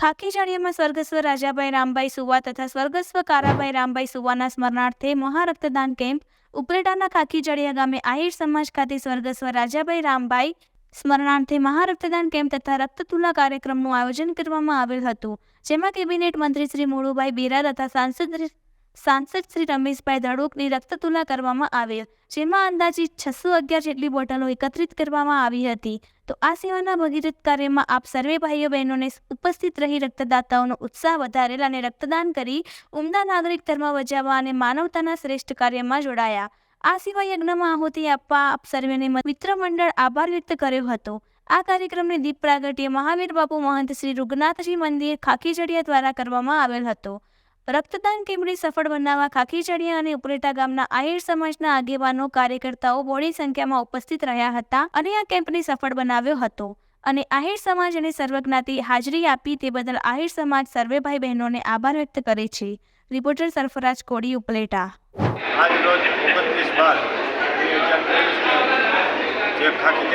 ખાકી જાડિયામાં સ્વર્ગસ્વ રાજાભાઈ રામભાઈ સુવા તથા સ્વર્ગસ્વ કારાભાઈ રામભાઈ સુવાના સ્મરણાર્થે મહારક્તદાન કેમ્પ ઉપલેટાના ખાકી જાડિયા ગામે આહિર સમાજ ખાતે સ્વર્ગસ્વ રાજાભાઈ રામભાઈ સ્મરણાર્થે મહારક્તદાન કેમ્પ તથા રક્તતુલા કાર્યક્રમનું આયોજન કરવામાં આવેલ હતું. જેમાં કેબિનેટ મંત્રી શ્રી મોળુભાઈ બેરા તથા સાંસદ સાંસદ શ્રી રમેશભાઈ ધડુકની રક્તતુલા કરવામાં આવેલ, જેમાં અંદાજિત છસો અગિયાર જેટલી બોટલો એકત્રિત કરવામાં આવી હતી. તો આ સેવાના ભગીરથ કાર્યમાં આપ સર્વે ભાઈઓ બહેનોને ઉપસ્થિત રહી રક્તદાતાઓનો ઉત્સાહ વધારેલ અને રક્તદાન કરી ઉમદા નાગરિક ધર્મ બજાવવા અને માનવતાના શ્રેષ્ઠ કાર્યમાં જોડાયા. આ સિવાય યજ્ઞમાં આહુતિ આપવા આપ સર્વેને મિત્ર મંડળ આભાર વ્યક્ત કર્યો હતો. આ કાર્યક્રમને દીપ પ્રાગટ્ય મહાવીર બાપુ મહંત શ્રી રૂગનાથજી મંદિર ખાખીજડિયા દ્વારા કરવામાં આવેલ હતો. રક્તદાન કેમ્પને સફળ બનાવવા ખાખીચડિયા અને ઉપલેટા ગામના આહિર સમાજના આગેવાનો, કાર્યકર્તાઓ મોડી સંખ્યામાં ઉપસ્થિત રહ્યા હતા અને આ કેમ્પને સફળ બનાવ્યો હતો. અને આહિર સમાજ અને સર્વજ્ઞાતિ હાજરી આપી તે બદલ આહિર સમાજ સર્વે ભાઈ બહેનોને આભાર વ્યક્ત કરે છે. રિપોર્ટર સરફરાજ કોડી, ઉપલેટા. આજ રોજ ઓગણત્રીસ બાર જે ખાકી